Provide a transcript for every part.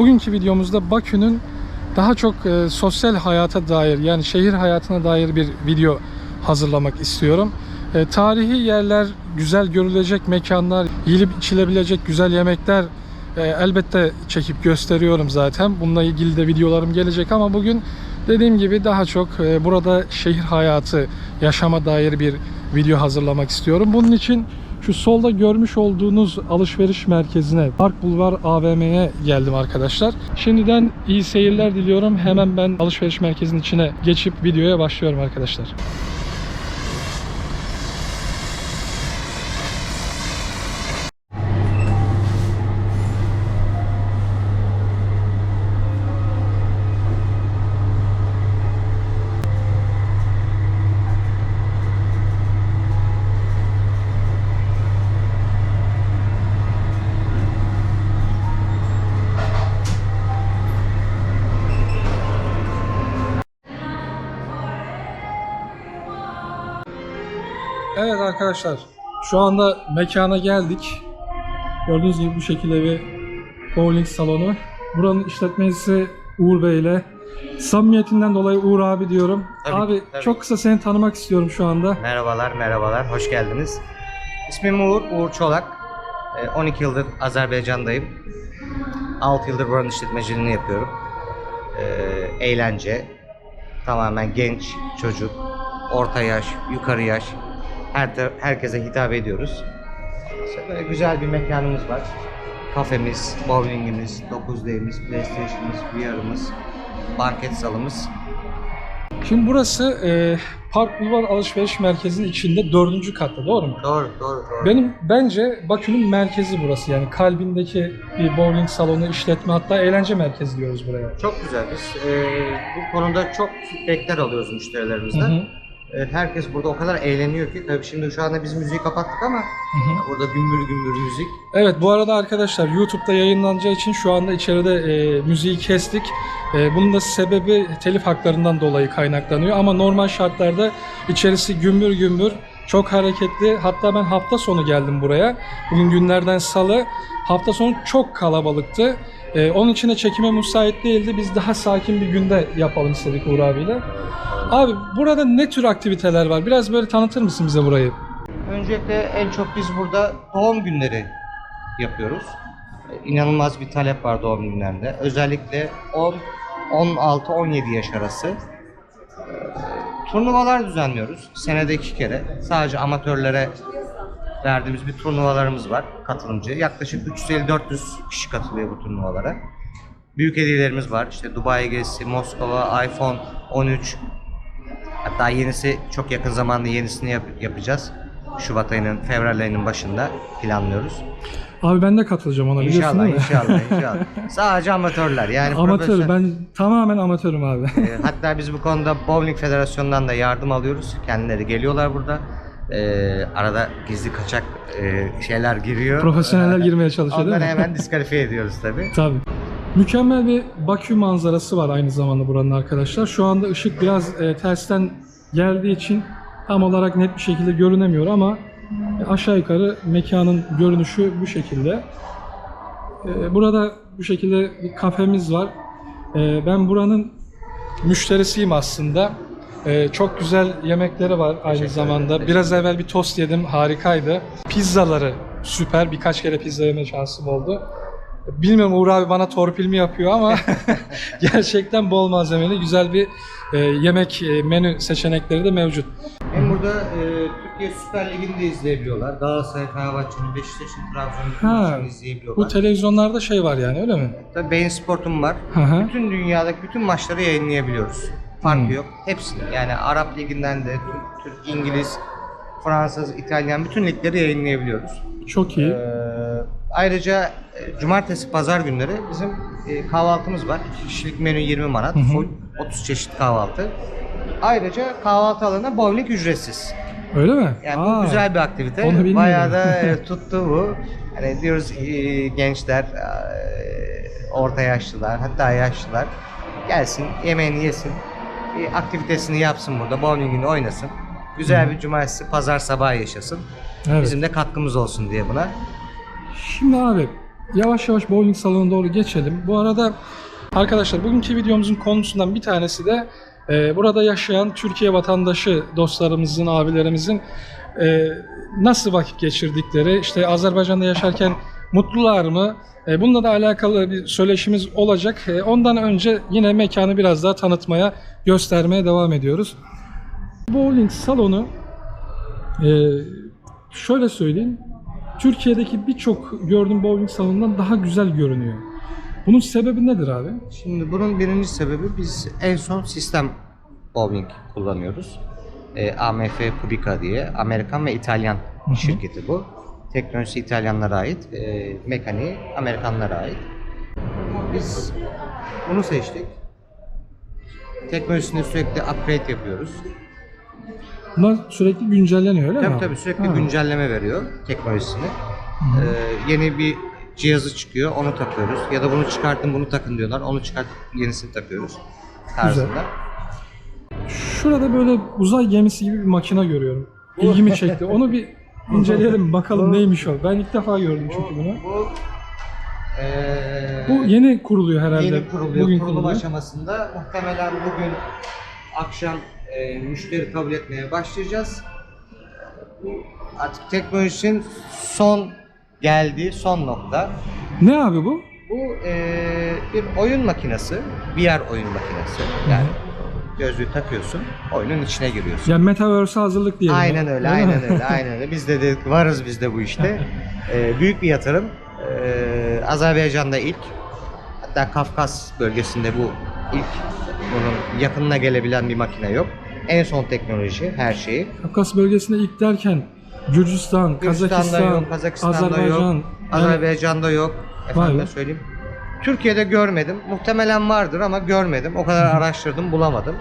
Bugünkü videomuzda Bakü'nün daha çok e, sosyal hayata dair yani şehir hayatına dair bir video hazırlamak istiyorum. E, tarihi yerler, güzel görülecek mekanlar, yiyilip içilebilecek güzel yemekler e, elbette çekip gösteriyorum zaten. Bununla ilgili de videolarım gelecek ama bugün dediğim gibi daha çok e, burada şehir hayatı, yaşama dair bir video hazırlamak istiyorum. Bunun için şu solda görmüş olduğunuz alışveriş merkezine, Park Bulvar AVM'ye geldim arkadaşlar. Şimdiden iyi seyirler diliyorum. Hemen ben alışveriş merkezinin içine geçip videoya başlıyorum arkadaşlar. Evet arkadaşlar, şu anda mekana geldik. Gördüğünüz gibi bu şekilde bir bowling salonu. Buranın işletmecisi Uğur Bey ile samimiyetinden dolayı Uğur abi diyorum. Tabii, abi tabii. çok kısa seni tanımak istiyorum şu anda. Merhabalar, merhabalar. Hoş geldiniz. İsmim Uğur, Uğur Çolak. Ee, 12 yıldır Azerbaycan'dayım. 6 yıldır buranın işletmeciliğini yapıyorum. Ee, eğlence, tamamen genç, çocuk, orta yaş, yukarı yaş, her herkese hitap ediyoruz. İşte böyle güzel bir mekanımız var. Kafemiz, bowlingimiz, 9D'miz, PlayStation'ımız, VR'ımız, banket salımız. Şimdi burası e, Park Bulvar Alışveriş Merkezi'nin içinde dördüncü katta doğru mu? Doğru, doğru, doğru. Benim bence Bakü'nün merkezi burası yani kalbindeki bir bowling salonu, işletme hatta eğlence merkezi diyoruz buraya. Çok güzel. Biz e, bu konuda çok feedbackler alıyoruz müşterilerimizden. Hı hı. E, herkes burada o kadar eğleniyor ki. Tabii şimdi şu anda biz müziği kapattık ama Hı hı. burada gümbür gümbür müzik. Evet bu arada arkadaşlar YouTube'da yayınlanacağı için şu anda içeride e, müziği kestik. E, bunun da sebebi telif haklarından dolayı kaynaklanıyor ama normal şartlarda içerisi gümbür gümbür çok hareketli. Hatta ben hafta sonu geldim buraya. Bugün günlerden salı. Hafta sonu çok kalabalıktı. E, onun için de çekime müsait değildi. Biz daha sakin bir günde yapalım istedik Uğur abiyle. Abi burada ne tür aktiviteler var? Biraz böyle tanıtır mısın bize burayı? Öncelikle en çok biz burada doğum günleri yapıyoruz. İnanılmaz bir talep var doğum günlerinde. Özellikle 10, 16, 17 yaş arası. E, turnuvalar düzenliyoruz. Senede iki kere. Sadece amatörlere verdiğimiz bir turnuvalarımız var katılımcı. Yaklaşık 350-400 kişi katılıyor bu turnuvalara. Büyük hediyelerimiz var. İşte Dubai gezisi, Moskova, iPhone 13. Hatta yenisi çok yakın zamanda yenisini yap- yapacağız. Şubat ayının, Fevral ayının başında planlıyoruz. Abi ben de katılacağım ona biliyorsun İnşallah, değil mi? inşallah, inşallah. Sadece amatörler yani Amatör. profesyonel- Ben tamamen amatörüm abi. Ee, hatta biz bu konuda Bowling Federasyonu'ndan da yardım alıyoruz. Kendileri geliyorlar burada. Ee, arada gizli kaçak e, şeyler giriyor. Profesyoneller girmeye çalışıyor değil Onları mi? hemen diskalifiye ediyoruz tabii. Tabii. Mükemmel bir Bakü manzarası var aynı zamanda buranın arkadaşlar. Şu anda ışık biraz e, tersten geldiği için tam olarak net bir şekilde görünemiyor ama e, aşağı yukarı mekanın görünüşü bu şekilde. E, burada bu şekilde bir kafemiz var. E, ben buranın müşterisiyim aslında. E, çok güzel yemekleri var aynı zamanda. Biraz evvel bir tost yedim, harikaydı. Pizzaları süper. Birkaç kere pizza yeme şansım oldu. Bilmiyorum Uğur abi bana torpil mi yapıyor ama gerçekten bol malzemeli güzel bir e, yemek e, menü seçenekleri de mevcut. Hem burada e, Türkiye Süper Ligi'ni de izleyebiliyorlar. Galatasaray, Fenerbahçe'nin, Beşiktaş'ın, Trabzon'un Ha, maçlarını izleyebiliyorlar. Bu televizyonlarda şey var yani öyle mi? Tabii Beyin Sport'um var. Hı hı. Bütün dünyadaki bütün maçları yayınlayabiliyoruz. Farkı Hmm. yok. Hepsini. Yani Arap Ligi'nden de Türk, Türk, İngiliz, Fransız, İtalyan bütün ligleri yayınlayabiliyoruz. Çok iyi. Ee, ayrıca e, cumartesi, pazar günleri bizim e, kahvaltımız var. İki kişilik menü 20 manat. Hı hı. Full 30 çeşit kahvaltı. Ayrıca kahvaltı alanına bowling ücretsiz. Öyle mi? Yani Aa, bu güzel bir aktivite. onu. Bayağı da e, tuttu bu. Hani diyoruz e, gençler, e, orta yaşlılar, hatta yaşlılar gelsin, yemeğini yesin, bir aktivitesini yapsın burada, bowlingini oynasın. Güzel bir cumartesi, pazar sabahı yaşasın. Evet. Bizim de katkımız olsun diye buna. Şimdi abi yavaş yavaş bowling salonuna doğru geçelim. Bu arada arkadaşlar bugünkü videomuzun konusundan bir tanesi de e, burada yaşayan Türkiye vatandaşı dostlarımızın, abilerimizin e, nasıl vakit geçirdikleri, işte Azerbaycan'da yaşarken mutlular mı? E, bununla da alakalı bir söyleşimiz olacak. E, ondan önce yine mekanı biraz daha tanıtmaya, göstermeye devam ediyoruz. Bowling salonu e, şöyle söyleyeyim. Türkiye'deki birçok gördüğüm bowling salonundan daha güzel görünüyor. Bunun sebebi nedir abi? Şimdi bunun birinci sebebi biz en son sistem bowling kullanıyoruz. E, AMF Pubica diye Amerikan ve İtalyan hı. şirketi bu. Teknolojisi İtalyanlara ait, e, mekaniği Amerikanlara ait. Biz bunu seçtik. Teknolojisini sürekli upgrade yapıyoruz. Bunlar sürekli güncelleniyor öyle mi? Tabii abi? tabii sürekli Ha. güncelleme veriyor teknolojisini. Ee, yeni bir cihazı çıkıyor, onu takıyoruz. Ya da bunu çıkartın, bunu takın diyorlar. Onu çıkartıp yenisini takıyoruz. Tarzında. Şurada böyle uzay gemisi gibi bir makine görüyorum. İlgimi çekti. Onu bir inceleyelim bakalım neymiş o. Ben ilk defa gördüm çünkü bunu. Bu, ee, Bu yeni kuruluyor herhalde. yeni kuruluyor. Bugün Kurulum kuruluyor. aşamasında muhtemelen bugün akşam e, müşteri kabul etmeye başlayacağız. Artık teknolojinin son geldiği son nokta. Ne abi bu? Bu eee, bir oyun makinesi, VR oyun makinesi. Yani gözlüğü takıyorsun, oyunun içine giriyorsun. Yani Metaverse hazırlık diyelim. Aynen öyle, Değil mi? aynen öyle, aynen öyle. Biz de dedik, varız biz de bu işte. Eee, büyük bir yatırım. Eee, Azerbaycan'da ilk, hatta Kafkas bölgesinde bu ilk. Bunun yakınına gelebilen bir makine yok. En son teknoloji, her şeyi. Kafkas bölgesinde ilk derken Gürcistan, Gürcistan'da Kazakistan, yok, Kazakistan'da Azerbaycan. yok, Azerbaycan'da yok. Efendim söyleyeyim. Türkiye'de görmedim. Muhtemelen vardır ama görmedim. O kadar araştırdım, bulamadım.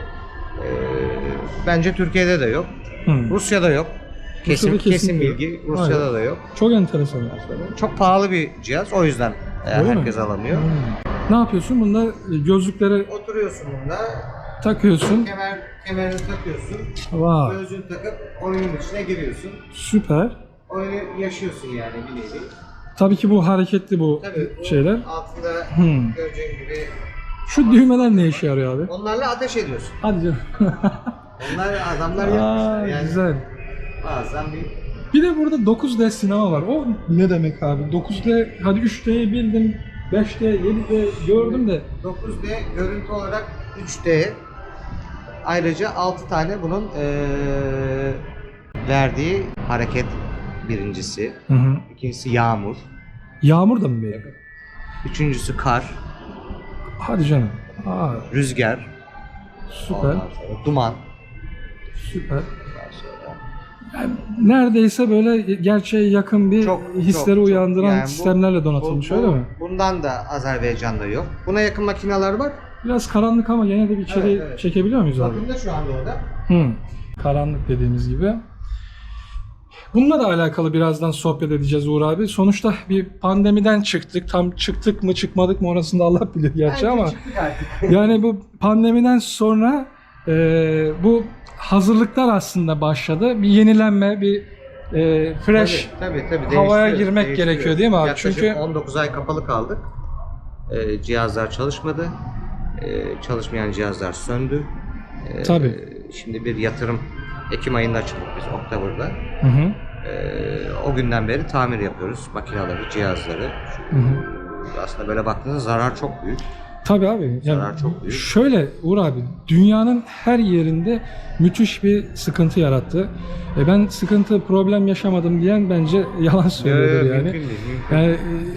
Ee, bence Türkiye'de de yok. Hı. Rusya'da yok. Kesin Rusya'da kesin, kesin yok. bilgi. Rusya'da be. da yok. Çok enteresan. Çok pahalı bir cihaz. O yüzden e, Öyle mi? herkes alamıyor. Hı. Ne yapıyorsun? Bunda e, gözlükleri Oturuyorsun bunda. takıyorsun. Kemer kemerini takıyorsun. Vay, Gözlüğünü takıp oyunun içine giriyorsun. süper. Oyunu yaşıyorsun yani bir nevi. Tabii ki bu hareketli bu Tabii bu şeyler. altında Hmm. göreceğin gibi Şu düğmeler ne işe yarıyor abi? onlarla ateş ediyorsun. Hadi canım. Onlar adamlar Aa, yapmışlar yani. güzel. Bazen bir Bir de burada 9D sinema var. O ne demek abi? 9D, hadi 3D'yi bildim. 5D, 7D gördüm de. 9D görüntü olarak 3D. Ayrıca 6 tane bunun eee, verdiği hareket birincisi. Hı hı. ikincisi yağmur. Yağmur da mı veriyor? Üçüncüsü kar, Hadi canım. Aa, rüzgar, süper. ondan sonra duman. Süper. Ondan sonra Yani neredeyse böyle gerçeğe yakın bir Çok, hisleri çok, çok. uyandıran Yani bu- sistemlerle donatılmış bu- bu- öyle mi? Bundan da Azerbaycan'da yok. Buna yakın makineler var. Biraz karanlık ama yine de bir içeri Evet, evet. çekebiliyor muyuz abi? Bakın da şu anda orada. Hı. Karanlık dediğimiz gibi. Bununla da alakalı birazdan sohbet edeceğiz Uğur abi. Sonuçta bir pandemiden çıktık. Tam çıktık mı çıkmadık mı orasını da Allah bilir gerçi Bence ama yani bu pandemiden sonra e, bu hazırlıklar aslında başladı. Bir yenilenme, bir e, fresh Tabii, tabii, tabii. havaya girmek gerekiyor değil mi abi? Yaklaşık Çünkü- 19 ay kapalı kaldık. Ee, cihazlar çalışmadı. Ee, çalışmayan cihazlar söndü. Ee, Tabii. Şimdi bir yatırım Ekim ayında açıldık biz Oktober'da. Hı hı. Ee, o günden beri tamir yapıyoruz makineleri, cihazları. Hı hı. Aslında böyle baktığınızda zarar çok büyük. Tabii abi. Yani Zarar çok büyük. Şöyle Uğur abi, dünyanın her yerinde müthiş bir sıkıntı yarattı. E ben sıkıntı, problem yaşamadım diyen bence yalan söylüyordur yani. Mümkün değil, mümkün Yani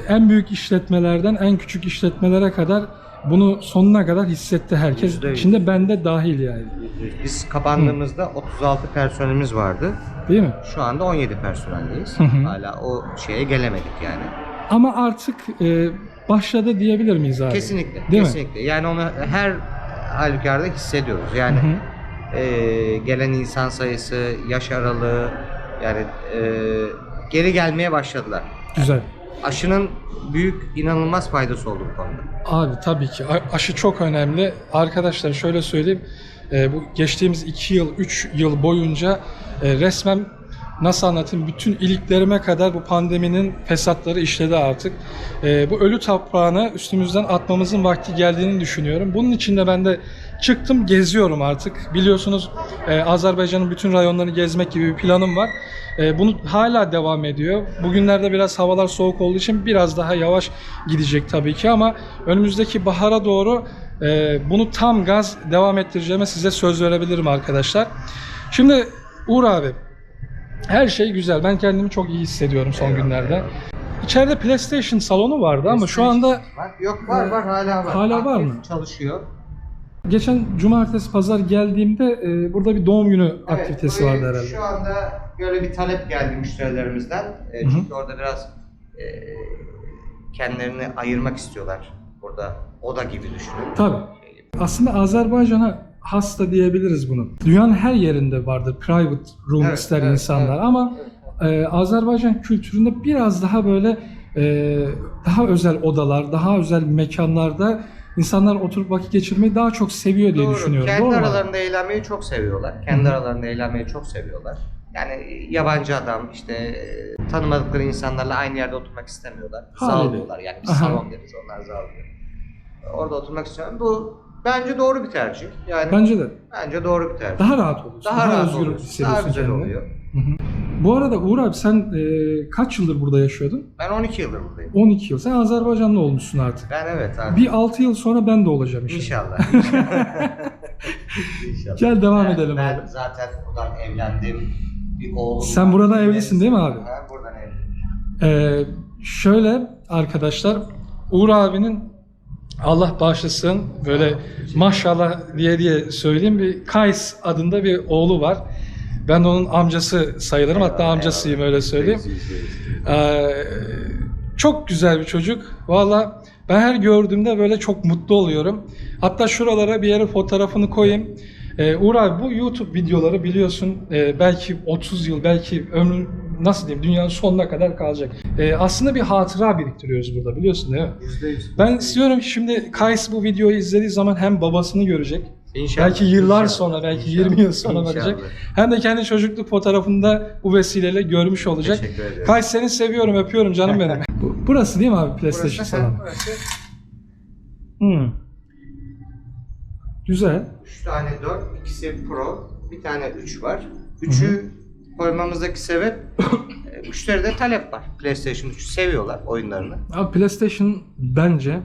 en büyük işletmelerden en küçük işletmelere kadar bunu sonuna kadar hissetti herkes. Yüzde yüz. İçinde bende dahil yani. Biz kapandığımızda 36 personelimiz vardı. Değil mi? Şu anda 17 personeldeyiz. Hı hı. Hala o şeye gelemedik yani. Ama artık e, başladı diyebilir miyiz abi? Kesinlikle. Değil mi? kesinlikle. Yani onu her halükarda hissediyoruz. Yani Hı hı. e, gelen insan sayısı, yaş aralığı yani e, geri gelmeye başladılar. Güzel. Aşının büyük inanılmaz faydası oldu bu konuda. Abi tabii ki aşı çok önemli. Arkadaşlar şöyle söyleyeyim. e, bu geçtiğimiz 2 yıl, 3 yıl boyunca e, resmen nasıl anlatayım bütün iliklerime kadar bu pandeminin fesatları işledi artık. Ee, bu ölü toprağını üstümüzden atmamızın vakti geldiğini düşünüyorum. Bunun için de ben de çıktım geziyorum artık. Biliyorsunuz e, Azerbaycan'ın bütün rayonlarını gezmek gibi bir planım var. E, bunu hala devam ediyor. Bugünlerde biraz havalar soğuk olduğu için biraz daha yavaş gidecek tabii ki ama önümüzdeki bahara doğru e, bunu tam gaz devam ettireceğime size söz verebilirim arkadaşlar. Şimdi Uğur abi her şey güzel. Ben kendimi çok iyi hissediyorum son Eyvallah, günlerde. eyvallah. İçeride PlayStation salonu vardı ama şu anda Var. Yok var var hala var. Hala var mı? Çalışıyor. Geçen cumartesi pazar geldiğimde e, burada bir doğum günü aktivitesi Evet, vardı böyle herhalde. Şu anda böyle bir talep geldi müşterilerimizden. E, Hı hı. çünkü orada biraz e, kendilerini ayırmak istiyorlar. Burada oda gibi düşünün. Tabii. Aslında Azerbaycan'a hasta diyebiliriz bunu. Dünyanın her yerinde vardır private room Evet, ister evet, insanlar evet. ama e, Azerbaycan kültüründe biraz daha böyle e, daha özel odalar, daha özel mekanlarda insanlar oturup vakit geçirmeyi daha çok seviyor diye Doğru. düşünüyorum. Kendi Doğru mu? aralarında eğlenmeyi çok seviyorlar. Kendi Hı aralarında eğlenmeyi çok seviyorlar. Yani yabancı adam işte e, tanımadıkları insanlarla aynı yerde oturmak istemiyorlar. Haliyle. Zal diyorlar yani biz Aha. salon deriz onlar zal diyor. Orada oturmak istiyorum. Bu bence doğru bir tercih. Yani Bence de. bence doğru bir tercih. Daha rahat oluyorsun. Daha, rahat özgür oluyorsun. hissediyorsun Daha güzel kendini. oluyor. Hı hı. Bu arada Uğur abi sen e, kaç yıldır burada yaşıyordun? Ben 12 yıldır buradayım. 12 yıl. Sen Azerbaycanlı olmuşsun artık. Ben evet abi. Bir 6 yıl sonra ben de olacağım inşallah. İnşallah. İnşallah. Gel devam Ben- edelim ben abi. zaten buradan evlendim. Bir oğlum Sen var. burada evlisin değil mi abi? Ha, buradan evliyim. Ee, şöyle arkadaşlar Uğur abinin Allah bağışlasın böyle maşallah diye diye söyleyeyim bir Kays adında bir oğlu var. Ben de onun amcası sayılırım hatta amcasıyım eyvallah. öyle söyleyeyim. Ee, çok güzel bir çocuk. Valla ben her gördüğümde böyle çok mutlu oluyorum. Hatta şuralara bir yere fotoğrafını koyayım. Ee, Uğur abi bu YouTube videoları biliyorsun e, belki 30 yıl belki ömrün nasıl diyeyim dünyanın sonuna kadar kalacak. Ee, aslında bir hatıra biriktiriyoruz burada biliyorsun değil mi? Yüzde yüz. Ben istiyorum ki şimdi Kays bu videoyu izlediği zaman hem babasını görecek İnşallah, belki yıllar inşallah, sonra belki inşallah, 20 yıl sonra inşallah. bakacak hem de kendi çocukluk fotoğrafında bu vesileyle görmüş olacak. Teşekkür ederim. Kay seni seviyorum, öpüyorum canım benim. Bu- Burası değil mi abi PlayStation Burası, salonu? burası Hmm. Güzel. 3 tane 4, ikisi Pro, bir tane 3 var. 3'ü koymamızdaki sebep e, müşteride talep var. PlayStation 3'ü seviyorlar oyunlarını. Abi PlayStation bence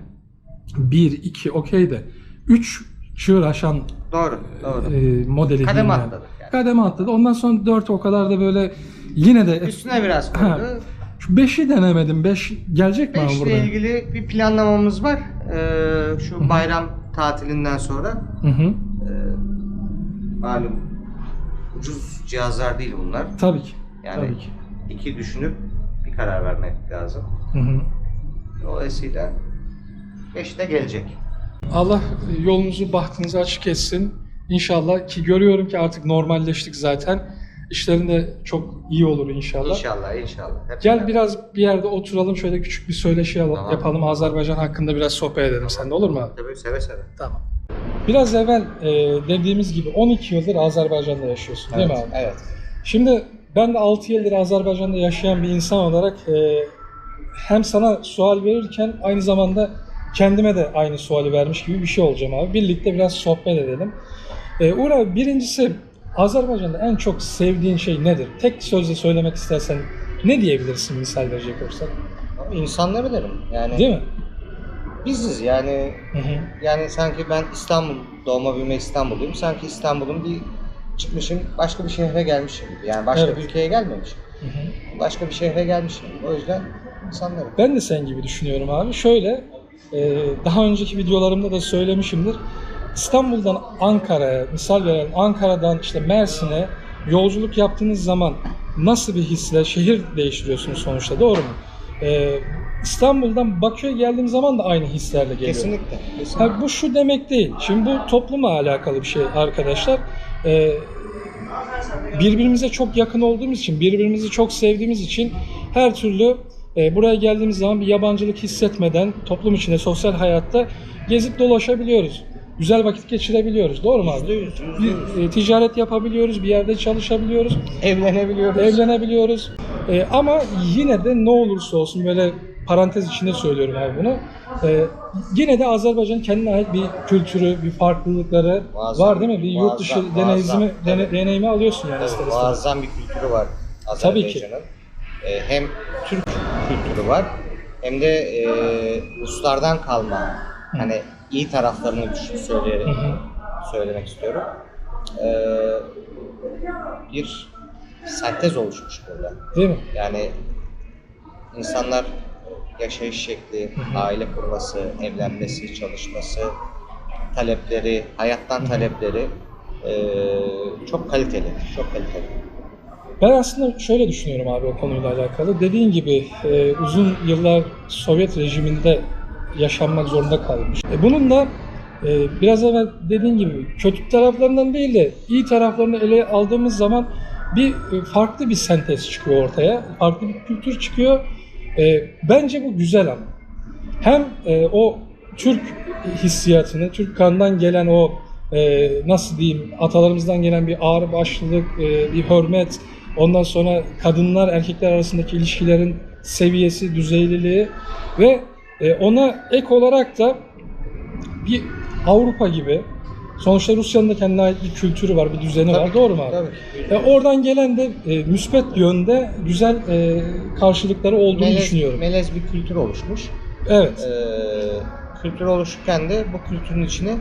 1, 2 okey de 3 çığır aşan Doğru, doğru. e, modeli Kademe diyeyim yani. atladık yani. Kademe atladı. Ondan sonra 4 o kadar da böyle yine de Üstüne biraz koydu. şu 5'i denemedim. 5 gelecek mi abi 5 burada? ile ilgili bir planlamamız var. Ee, şu bayram tatilinden sonra Hı hı. e, malum ucuz cihazlar değil bunlar. Tabii ki. Yani Tabii ki. iki düşünüp bir karar vermek lazım. Hı hı. Dolayısıyla 5 de gelecek. Allah yolunuzu, bahtınızı açık etsin. İnşallah ki görüyorum ki artık normalleştik zaten. İşlerin de çok iyi olur inşallah. İnşallah, inşallah. Hep Gel beraber. biraz bir yerde oturalım şöyle küçük bir söyleşi Tamam. yapalım. Azerbaycan hakkında biraz sohbet edelim. Sen de olur mu abi? Tabii seve seve. Tamam. Biraz evvel e, dediğimiz gibi 12 yıldır Azerbaycan'da yaşıyorsun değil mi abi? Evet. Şimdi ben de 6 yıldır Azerbaycan'da yaşayan bir insan olarak e, hem sana sual verirken aynı zamanda kendime de aynı suali vermiş gibi bir şey olacağım abi. Birlikte biraz sohbet edelim. E, Uğur abi birincisi Azerbaycan'da en çok sevdiğin şey nedir? Tek sözle söylemek istersen ne diyebilirsin misal verecek? Ama insanları derim. Yani Değil mi? biziz yani Hı hı. yani sanki ben İstanbul doğma büyüme İstanbulluyum. Sanki İstanbul'un bir çıkmışım başka bir şehre gelmişim gibi. Yani başka Evet. bir ülkeye gelmemişim. Hı hı. Başka bir şehre gelmişim gibi. O yüzden insanları. Ben de sen gibi düşünüyorum abi. Şöyle, daha önceki videolarımda da söylemişimdir. İstanbul'dan Ankara'ya, misal verelim Ankara'dan işte Mersin'e yolculuk yaptığınız zaman nasıl bir hisle şehir değiştiriyorsunuz sonuçta doğru mu? E, İstanbul'dan Bakü'ye geldiğim zaman da aynı hislerle geliyorum. Kesinlikle. kesinlikle. Ha, bu şu demek değil. Şimdi bu toplumla alakalı bir şey arkadaşlar. Ee, birbirimize çok yakın olduğumuz için, birbirimizi çok sevdiğimiz için her türlü buraya geldiğimiz zaman bir yabancılık hissetmeden toplum içinde, sosyal hayatta gezip dolaşabiliyoruz. güzel vakit geçirebiliyoruz. Doğru mu abi? Yüzde yüz, yüzde yüz. Bir, e, ticaret yapabiliyoruz, bir yerde çalışabiliyoruz, Evlenebiliyoruz. evlenebiliyoruz. E, ama yine de ne olursa olsun böyle parantez içinde söylüyorum abi bunu. E, yine de Azerbaycan'ın kendine ait bir kültürü, bir farklılıkları Muazzam, var değil mi? Bir yurt dışı muazzam, deneyimi, muazzam. dene- deneyimi alıyorsun yani Tabii, ister muazzam bir kültürü var Tabii ki. Ee, hem Türk kültürü var hem de e, Ruslardan kalma hani iyi taraflarını düş- söyleyerek söylemek istiyorum. Ee, bir sentez oluşmuş burada. Değil mi? Yani insanlar yaşayış şekli, aile kurması, evlenmesi, çalışması, talepleri, hayattan talepleri eee, çok kaliteli, çok kaliteli. Ben aslında şöyle düşünüyorum abi o konuyla alakalı. Dediğin gibi e, uzun yıllar Sovyet rejiminde yaşanmak zorunda kalmış. E, bunun da e, biraz evvel dediğin gibi kötü taraflarından değil de iyi taraflarını ele aldığımız zaman bir e, farklı bir sentez çıkıyor ortaya. Farklı bir kültür çıkıyor. E, bence bu güzel ama. Hem e, o Türk hissiyatını, Türk kandan gelen o e, nasıl diyeyim atalarımızdan gelen bir ağır başlılık, e, bir hürmet, ondan sonra kadınlar erkekler arasındaki ilişkilerin seviyesi, düzeyliliği ve e, ona ek olarak da bir Avrupa gibi sonuçta Rusya'nın da kendine ait bir kültürü var, bir düzeni var. Tabii ki, Doğru mu abi? Tabii. E, oradan gelen de e, müspet yönde güzel e, karşılıkları olduğunu Melez, düşünüyorum. melez bir kültür oluşmuş. Evet. Eee kültür oluşurken de bu kültürün içine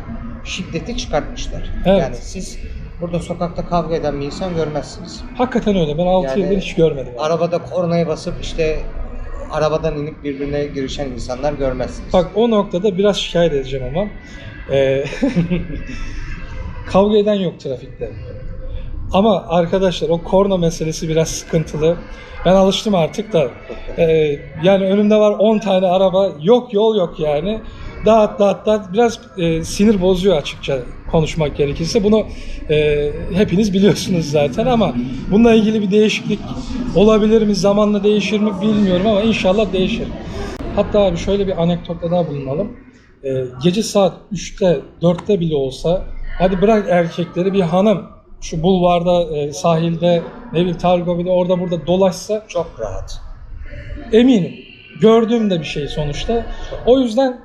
şiddeti çıkartmışlar. Evet. Yani siz burada sokakta kavga eden bir insan görmezsiniz. Hakikaten öyle. Ben 6 Yani yıldır hiç görmedim. abi. Arabada kornaya basıp işte arabadan inip birbirine girişen insanlar görmezsiniz. Bak o noktada biraz şikayet edeceğim ama. Ee, kavga eden yok trafikte. Ama arkadaşlar o korna meselesi biraz sıkıntılı. Ben alıştım artık da. Ee, yani önümde var 10 tane araba. Yok yol yok yani. Dağıt dağıt dağıt. Biraz e, sinir bozuyor açıkça konuşmak gerekirse. Bunu e, hepiniz biliyorsunuz zaten ama bununla ilgili bir değişiklik olabilir mi? Zamanla değişir mi bilmiyorum ama inşallah değişir. Hatta abi şöyle bir anekdotta daha bulunalım. Ee, gece saat 3'te 4'te bile olsa hadi bırak erkekleri bir hanım şu bulvarda e, sahilde ne bileyim Targovi'de orada burada dolaşsa Çok rahat. eminim. Gördüğüm de bir şey sonuçta. O yüzden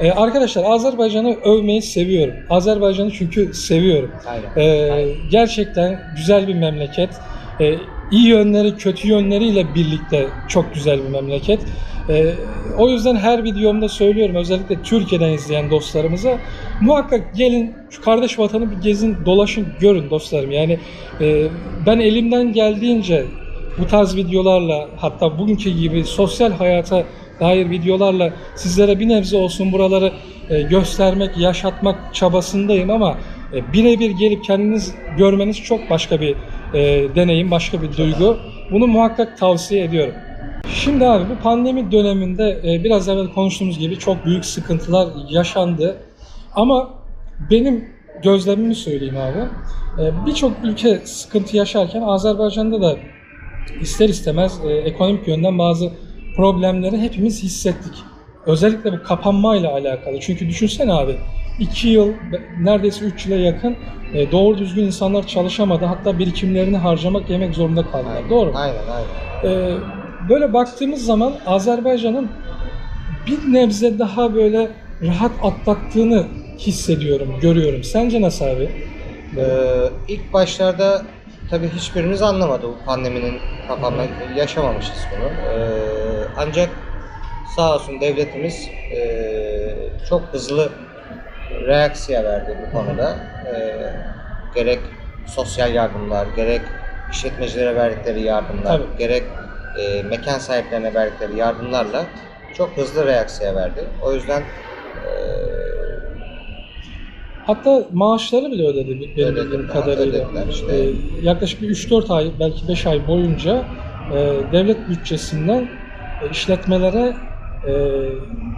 e, arkadaşlar Azerbaycan'ı övmeyi seviyorum. Azerbaycan'ı çünkü seviyorum. Aynen. Ee, gerçekten güzel bir memleket. Ee, iyi yönleri, kötü yönleriyle birlikte çok güzel bir memleket. Ee, o yüzden her videomda söylüyorum özellikle Türkiye'den izleyen dostlarımıza muhakkak gelin şu kardeş vatanı bir gezin, dolaşın, görün dostlarım. Yani e, ben elimden geldiğince bu tarz videolarla hatta bugünkü gibi sosyal hayata dair videolarla sizlere bir nebze olsun buraları e, göstermek, yaşatmak çabasındayım ama e, birebir gelip kendiniz görmeniz çok başka bir e, deneyim, başka bir duygu. Bunu muhakkak tavsiye ediyorum. Şimdi abi bu pandemi döneminde biraz evvel konuştuğumuz gibi çok büyük sıkıntılar yaşandı. Ama benim gözlemimi söyleyeyim abi. Birçok ülke sıkıntı yaşarken Azerbaycan'da da ister istemez ekonomik yönden bazı problemleri hepimiz hissettik. Özellikle bu kapanmayla alakalı. Çünkü düşünsene abi 2 yıl neredeyse 3 yıla yakın e, doğru düzgün insanlar çalışamadı. Hatta birikimlerini harcamak yemek zorunda kaldılar. Doğru mu? Aynen aynen. Ee, böyle baktığımız zaman Azerbaycan'ın bir nebze daha böyle rahat atlattığını hissediyorum, görüyorum. Sence nasıl abi? Ee, ilk başlarda tabii hiçbirimiz anlamadı bu pandeminin kapanma yaşamamışız bunu. Ee, ancak sağ olsun devletimiz ee, çok hızlı reaksiye verdi bu konuda. Ee, gerek sosyal yardımlar, gerek işletmecilere verdikleri yardımlar, Tabii. gerek ee, mekan sahiplerine verdikleri yardımlarla çok hızlı reaksiye verdi. O yüzden ee, Hatta maaşları bile ödedi benim bildiğim kadarıyla. işte. Ee, yaklaşık bir 3-4 ay, belki 5 ay boyunca e, devlet bütçesinden e, işletmelere e,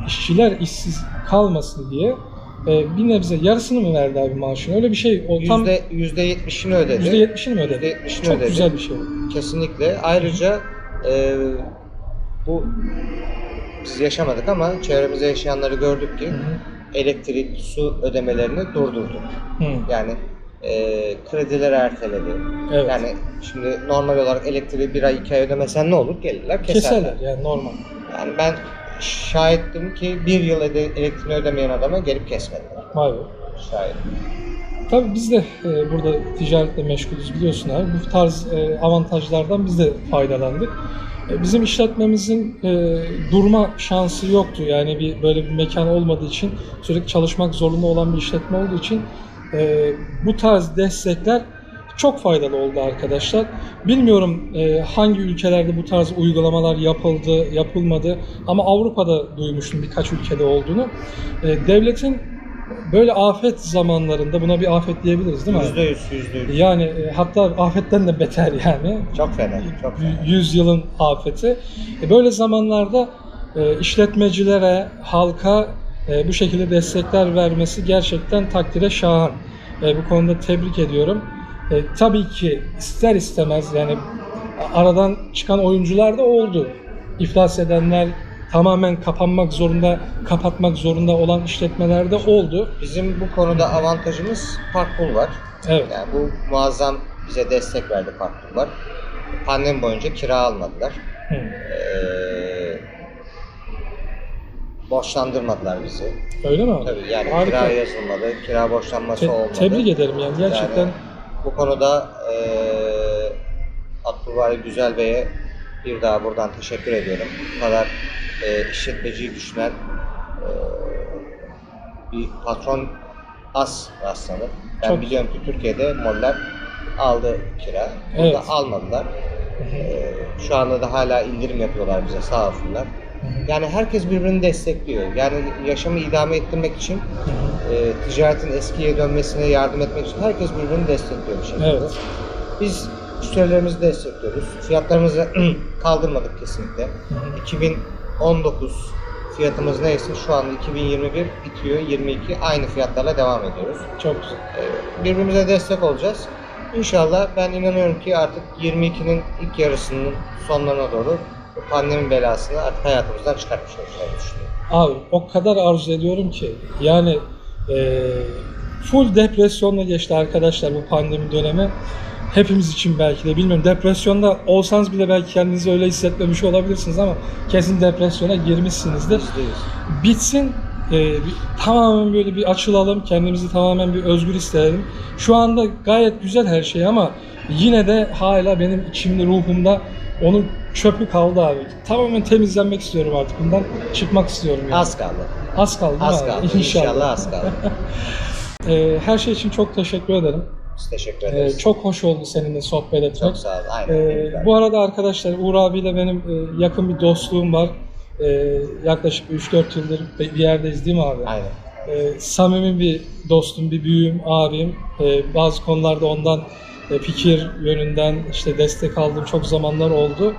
işçiler işsiz kalmasın diye e, bir nebze yarısını mı verdi abi maaşını? Öyle bir şey. O tam yüzde yüzde yetmişini ödedi. %70'ini mi ödedi? %70'ini Çok ödedi. güzel bir şey. Kesinlikle. Ayrıca e, bu biz yaşamadık ama çevremizde yaşayanları gördük ki Hı hı. Elektrik, su ödemelerini durdurdu. Hı. Yani e, kredileri erteledi. Evet. Yani şimdi normal olarak elektriği bir ay iki ay ödemesen ne olur? Gelirler keserler. Keserler yani normal. Yani ben şahittim ki bir yıl elektriğini ödemeyen adama gelip kesmediler. Vay be. Şahit. Tabii biz de e, burada ticaretle meşgulüz biliyorsun abi. Bu tarz e, avantajlardan biz de faydalandık. E, bizim işletmemizin e, durma şansı yoktu. Yani bir böyle bir mekan olmadığı için sürekli çalışmak zorunda olan bir işletme olduğu için e, bu tarz destekler çok faydalı oldu arkadaşlar. Bilmiyorum e, hangi ülkelerde bu tarz uygulamalar yapıldı, yapılmadı ama Avrupa'da duymuştum birkaç ülkede olduğunu. E, devletin böyle afet zamanlarında buna bir afet diyebiliriz değil mi? Yüzde yüz, yüzde yüz. Yani e, hatta afetten de beter yani. Çok fena, çok fena. Yüzyılın afeti. E, Böyle zamanlarda e, işletmecilere, halka e, bu şekilde destekler vermesi gerçekten takdire şahan. E, Bu konuda tebrik ediyorum. E, Tabii ki ister istemez yani aradan çıkan oyuncular da oldu. İflas edenler, tamamen kapanmak zorunda, kapatmak zorunda olan işletmeler de oldu. Bizim bu konuda avantajımız Parkpool var. Evet. Yani bu muazzam bize destek verdi Parkpool var. Pandemi boyunca kira almadılar. Hı. Ee, borçlandırmadılar bizi. Öyle mi? Tabii yani Harika. kira yazılmadı, kira borçlanması Te- olmadı. tebrik ederim yani gerçekten. Yani bu konuda eee Abdülbari Güzel Bey'e bir daha buradan teşekkür ediyorum. Bu kadar eee işletmeciyi düşünen eee, bir patron az rastlanır. Ben Çok- biliyorum ki Türkiye'de moller aldı kira. Burada Evet. almadılar. Eee, şu anda da hala indirim yapıyorlar bize sağ olsunlar. Yani herkes birbirini destekliyor. Yani yaşamı idame ettirmek için e, ticaretin eskiye dönmesine yardım etmek için herkes birbirini destekliyor bir şekilde. Evet. Biz müşterilerimizi destekliyoruz. Fiyatlarımızı kaldırmadık kesinlikle. 2019 fiyatımız neyse şu anda 2021 bitiyor. 22 aynı fiyatlarla devam ediyoruz. Çok güzel. E, birbirimize destek olacağız. İnşallah ben inanıyorum ki artık 22'nin ilk yarısının sonlarına doğru pandemi belasını artık hayatımızdan çıkartmış olacağız düşünüyorum. Abi o kadar arzu ediyorum ki yani e, full depresyonla geçti arkadaşlar bu pandemi dönemi. Hepimiz için belki de bilmiyorum depresyonda olsanız bile belki kendinizi öyle hissetmemiş olabilirsiniz ama kesin depresyona girmişsinizdir. %100. Bitsin e, bir- tamamen böyle bir açılalım kendimizi tamamen bir özgür hissedelim. Şu anda gayet güzel her şey ama yine de hala benim içimde ruhumda onun çöpü kaldı abi. Tamamen temizlenmek istiyorum artık bundan çıkmak istiyorum yani. Az kaldı. Az kaldı Az kaldı. İnşallah az kaldı. Ee, her şey için çok teşekkür ederim. Biz teşekkür Ee, ederiz. çok hoş oldu seninle sohbet etmek. Çok sağ ol. Aynen. Ee, bu arada arkadaşlar Uğur abiyle benim e, yakın bir dostluğum var. Ee, yaklaşık 3-4 yıldır bir yerdeyiz değil mi abi? Aynen. Ee, samimi bir dostum, bir büyüğüm, abim. Ee, bazı konularda ondan e, fikir yönünden işte destek aldığım çok zamanlar oldu.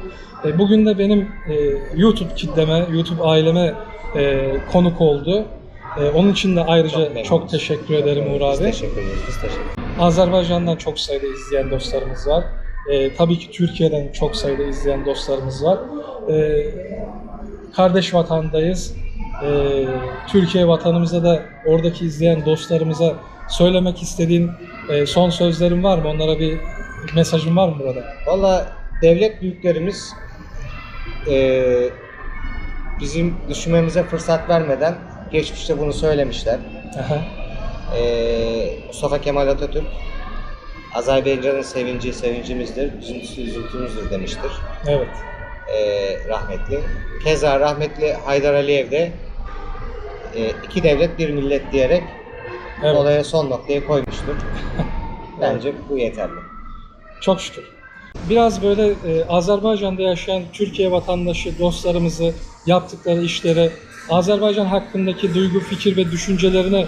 E, bugün de benim e, YouTube kitleme, YouTube aileme e, konuk oldu. E, onun için de ayrıca çok, memnunuz. teşekkür ederim Çok Uğur abi. Biz teşekkür ederiz. Biz teşekkür ederiz. Azerbaycan'dan çok sayıda izleyen dostlarımız var. Ee, tabii ki Türkiye'den çok sayıda izleyen dostlarımız var. Ee, kardeş vatandayız. Ee, Türkiye vatanımıza da oradaki izleyen dostlarımıza söylemek istediğin e, son sözlerin var mı? Onlara bir mesajın var mı burada? Valla devlet büyüklerimiz eee, bizim düşünmemize fırsat vermeden geçmişte bunu söylemişler. Aha, Eee, Mustafa Kemal Atatürk Azerbaycan'ın sevinci sevincimizdir, bizim üzüntümüzdür demiştir. evet. Eee, rahmetli. Keza rahmetli Haydar Aliyev de eee, iki devlet bir millet diyerek evet. olaya son noktayı koymuştur. Bence bu yeterli. Çok şükür. Biraz böyle e, Azerbaycan'da yaşayan Türkiye vatandaşı dostlarımızı yaptıkları işlere, Azerbaycan hakkındaki duygu, fikir ve düşüncelerini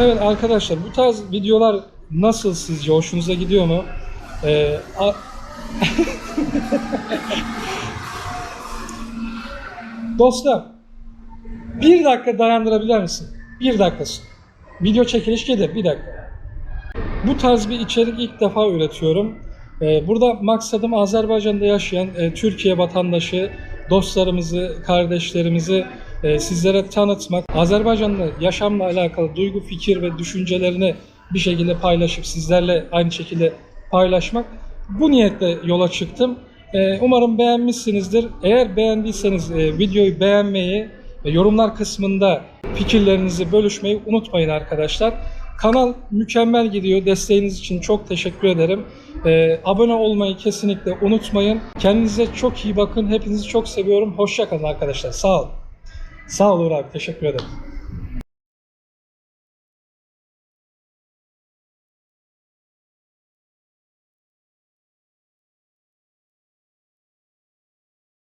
Evet arkadaşlar bu tarz videolar nasıl sizce? Hoşunuza gidiyor mu? E, a- Dostlar bir dakika dayandırabilir misin? Bir dakikası. Video çekiliş gelir. Bir dakika. Bu tarz bir içerik ilk defa üretiyorum. Ee, Burada maksadım Azerbaycan'da yaşayan e, Türkiye vatandaşı, dostlarımızı, kardeşlerimizi e, sizlere tanıtmak, Azerbaycan'da yaşamla alakalı duygu, fikir ve düşüncelerini bir şekilde paylaşıp sizlerle aynı şekilde paylaşmak. Bu niyetle yola çıktım. E, umarım beğenmişsinizdir. Eğer beğendiyseniz e, videoyu beğenmeyi ve yorumlar kısmında fikirlerinizi bölüşmeyi unutmayın arkadaşlar. Kanal mükemmel gidiyor. Desteğiniz için çok teşekkür ederim. Ee, abone olmayı kesinlikle unutmayın. Kendinize çok iyi bakın. Hepinizi çok seviyorum. Hoşça kalın arkadaşlar. Sağ olun. Sağ ol Uğur abi. Teşekkür ederim.